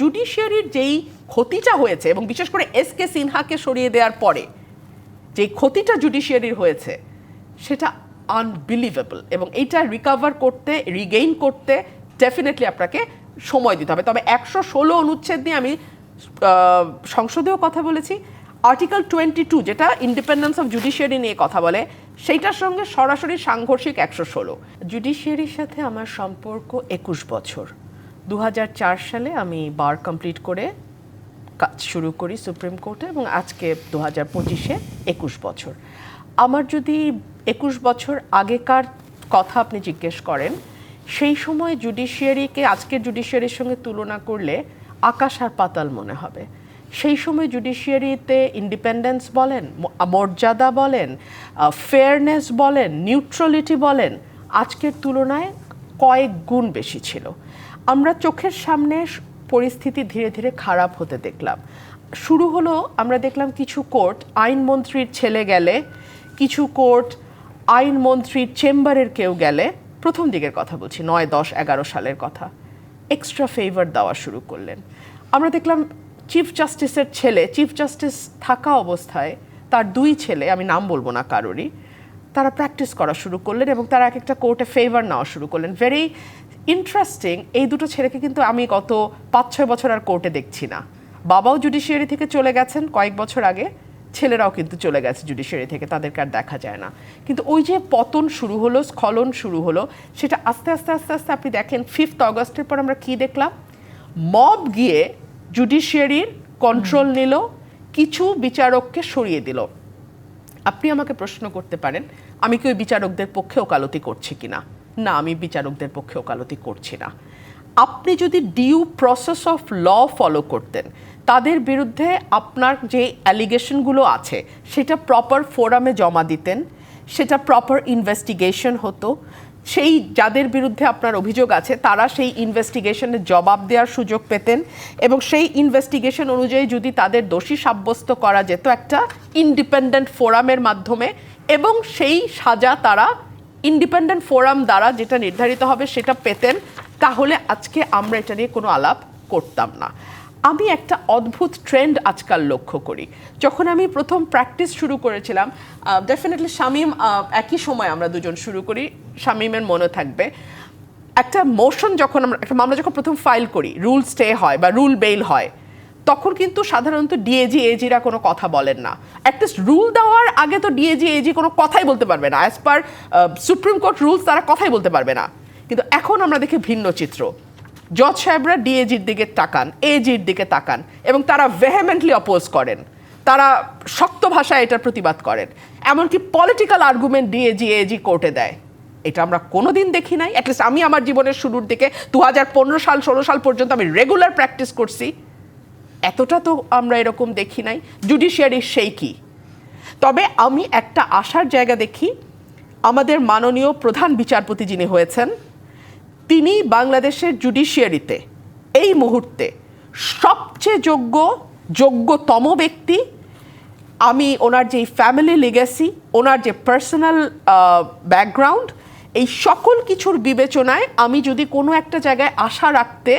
জুডিশিয়ারির যেই ক্ষতিটা হয়েছে এবং বিশেষ করে এস কে সিনহাকে সরিয়ে দেওয়ার পরে যে ক্ষতিটা জুডিশিয়ারির হয়েছে, সেটা আনবিলিভেবল এবং এইটা রিকভার করতে রিগেইন করতে ডেফিনেটলি আপনাকে সময় দিতে হবে। তবে একশো ষোলো অনুচ্ছেদ নিয়ে আমি সংসদেও কথা বলেছি। আর্টিকেল টোয়েন্টি টু যেটা ইন্ডিপেন্ডেন্স অফ জুডিশিয়ারি নিয়ে কথা বলে, সেইটার সঙ্গে সরাসরি সাংঘর্ষিক একশো ষোলো। জুডিশিয়ারির সাথে আমার সম্পর্ক একুশ বছর। দু হাজার চার সালে আমি বার কমপ্লিট করে কাজ শুরু করি সুপ্রিম কোর্টে এবং আজকে দু হাজার পঁচিশে একুশ বছর। আমার যদি একুশ বছর আগেকার কথা আপনি জিজ্ঞেস করেন, সেই সময় জুডিশিয়ারিকে, আজকের জুডিশিয়ারির সঙ্গে তুলনা করলে আকাশ আর পাতাল মনে হবে। সেই সময় জুডিশিয়ারিতে ইন্ডিপেন্ডেন্স বলেন, মর্যাদা বলেন ফেয়ারনেস বলেন নিউট্রালিটি বলেন, আজকের তুলনায় কয়েক গুণ বেশি ছিল। আমরা চোখের সামনে পরিস্থিতি ধীরে ধীরে খারাপ হতে দেখলাম। শুরু হলো, আমরা দেখলাম কিছু কোর্ট আইনমন্ত্রীর ছেলে গেলে, কিছু কোর্ট আইনমন্ত্রীর চেম্বারের কেউ গেলে, প্রথম দিকের কথা বলছি, নয়, দশ, এগারো সালের কথা। এক্সট্রা ফেভার দেওয়া শুরু করলেন। আমরা দেখলাম চিফ জাস্টিসের ছেলে, চিফ জাস্টিস থাকা অবস্থায় তার দুই ছেলে, আমি নাম বলব না কারোরই তারা প্র্যাকটিস করা শুরু করলেন এবং তারা এক একটা কোর্টে ফেভার নেওয়া শুরু করলেন। ভেরি ইন্টারেস্টিং এই দুটো ছেলেকে কিন্তু আমি গত পাঁচ ছয় বছর আর কোর্টে দেখছি না। বাবাও জুডিশিয়ারি থেকে চলে গেছেন কয়েক বছর আগে ছেলেরাও কিন্তু চলে গেছে জুডিশিয়ারি থেকে তাদেরকে আর দেখা যায় না। কিন্তু ওই যে পতন শুরু হলো স্খলন শুরু হলো সেটা আস্তে আস্তে আস্তে আস্তে আপনি দেখেন ফিফথ অগস্টের পর আমরা কি দেখলাম? মব গিয়ে জুডিশিয়ারির কন্ট্রোল নিল কিছু বিচারককে সরিয়ে দিল। আপনি আমাকে প্রশ্ন করতে পারেন আমি কি ওই বিচারকদের পক্ষে ওকালতি করছি কিনা? না, আমি বিচারকদের পক্ষে ওকালতি করছি না। আপনি যদি due process of law follow করতেন, তাদের বিরুদ্ধে আপনার যে অ্যালিগেশনগুলো আছে, সেটা প্রপার ফোরামে জমা দিতেন, সেটা প্রপার ইনভেস্টিগেশন হতো, সেই যাদের বিরুদ্ধে আপনার অভিযোগ আছে, তারা সেই ইনভেস্টিগেশনের জবাব দেওয়ার সুযোগ পেতেন এবং সেই ইনভেস্টিগেশন অনুযায়ী যদি তাদের দোষী সাব্যস্ত করা যেত একটা ইন্ডিপেন্ডেন্ট ফোরামের মাধ্যমে এবং সেই সাজা তারা ইন্ডিপেন্ডেন্ট ফোরাম দ্বারা যেটা নির্ধারিত হবে সেটা পেতেন, তাহলে আজকে আমরা এটা নিয়ে কোনো আলাপ করতাম না। আমি একটা অদ্ভুত ট্রেন্ড আজকাল লক্ষ্য করি। যখন আমি প্রথম প্র্যাকটিস শুরু করেছিলাম ডেফিনেটলি শামীম একই সময় আমরা দুজন শুরু করি, শামীমের মনে থাকবে। একটা মোশন যখন আমরা, একটা মামলা যখন প্রথম ফাইল করি রুল স্টে হয় বা রুল বেইল হয় তখন কিন্তু সাধারণত ডিএজি এজিরা কোনো কথা বলেন না। অ্যাটলিস্ট রুল দেওয়ার আগে তো ডিএজি এজি কোনো কথাই বলতে পারবে না। As per supreme court rules তারা কথাই বলতে পারবে না। কিন্তু এখন আমরা দেখি ভিন্ন চিত্র। জজ সাহেবরা ডিএজির দিকে তাকান এজির দিকে তাকান এবং তারা ভেহেমেন্টলি অপোজ করেন। তারা শক্ত ভাষায় এটার প্রতিবাদ করেন। এমনকি পলিটিক্যাল আর্গুমেন্ট ডিএজি এজি কোর্টে দেয়। এটা আমরা কোনোদিন দেখি নাই। অ্যাটলিস্ট আমি আমার জীবনের শুরুর দিকে দু হাজার পনেরো সাল, ষোলো সাল পর্যন্ত আমি রেগুলার প্র্যাকটিস করছি। এতটা তো আমরা এরকম দেখি নাই। জুডিশিয়ারির সেই কি? তবে আমি একটা আশার জায়গা দেখি, আমাদের মাননীয় প্রধান বিচারপতি যিনি হয়েছেন, তিনি বাংলাদেশের জুডিশিয়ারিতে এই মুহূর্তে সবচেয়ে যোগ্য, যোগ্যতম ব্যক্তি। আমি ওনার যে ফ্যামিলি লিগেসি ওনার যে পার্সোনাল ব্যাকগ্রাউন্ড এই সকল কিছুর বিবেচনায় আমি যদি কোনো একটা জায়গায় আশা রাখতে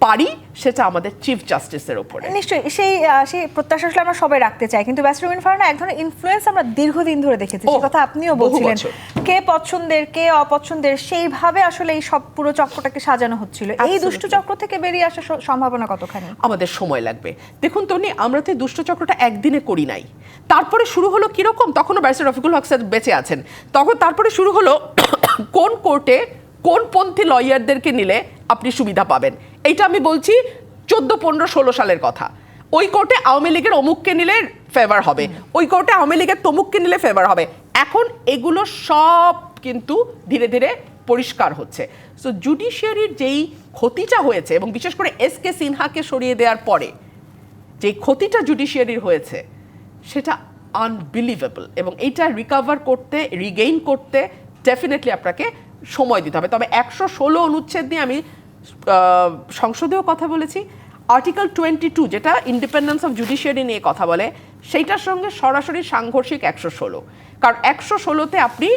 পারি সেটা আমাদের চিফ জাস্টিসের ওপরে নিশ্চয়ই সেই সেই প্রত্যাশা আসলে আমরা সবাই রাখতে চাই। কিন্তু ব্যাসরুমিন ফারহানা এক ধরনের ইনফ্লুয়েন্স আমরা দীর্ঘদিন ধরে দেখেছি। সে কথা আপনিও বলছিলেন। কে পছন্দের কে অপছন্দের সেইভাবে আসলে এই সব পুরো চক্রটাকে সাজানো হচ্ছিল। এই. দুষ্ট চক্র থেকে বেরিয়ে আসার সম্ভাবনা কতখানি? আমাদের সময় লাগবে। দেখুন তনি আমরা তো এই দুষ্টচক্রটা একদিনে করি নাই। তারপরে শুরু হলো কীরকম? তখনও ব্যারিস্টার রফিকুল হক স্যার বেঁচে আছেন। তখন তারপরে শুরু হলো কোন কোর্টে কোন পন্থী লয়ারদেরকে নিলে আপনি সুবিধা পাবেন? এইটা আমি বলছি চোদ্দ, পনেরো, ষোলো সালের কথা। ওই কোর্টে আওয়ামী লীগের অমুককে নিলে ফেভার হবে। ওই কোর্টে আওয়ামী লীগের তমুককে নিলে ফেভার হবে। এখন এগুলো সব কিন্তু ধীরে ধীরে পরিষ্কার হচ্ছে। সো জুডিশিয়ারির যেই ক্ষতিটা হয়েছে এবং বিশেষ করে এস কে সিনহাকে সরিয়ে দেওয়ার পরে যে ক্ষতিটা জুডিশিয়ারির হয়েছে, সেটা আনবিলিভেবল এবং এইটা রিকভার করতে রিগেইন করতে ডেফিনেটলি আপনাকে সময় দিতে হবে। তবে একশো ষোলো অনুচ্ছেদ নিয়ে আমি সংসদেও কথা বলেছি। আর্টিকেল টোয়েন্টি টু যেটা ইন্ডিপেন্ডেন্স অফ জুডিশিয়ারি নিয়ে কথা বলে, সেইটার সঙ্গে সরাসরি সাংঘর্ষিক একশো ষোলো। কারণ একশো ষোলোতে আপনি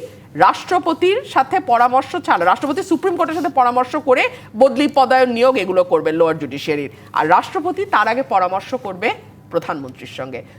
রাষ্ট্রপতির সাথে পরামর্শ ছাড়া, রাষ্ট্রপতি সুপ্রিম কোর্টের সাথে পরামর্শ করে বদলি, পদায়ন, নিয়োগ এগুলো করবে লোয়ার জুডিশিয়ারির আর রাষ্ট্রপতি তার আগে পরামর্শ করবে প্রধানমন্ত্রীর সঙ্গে।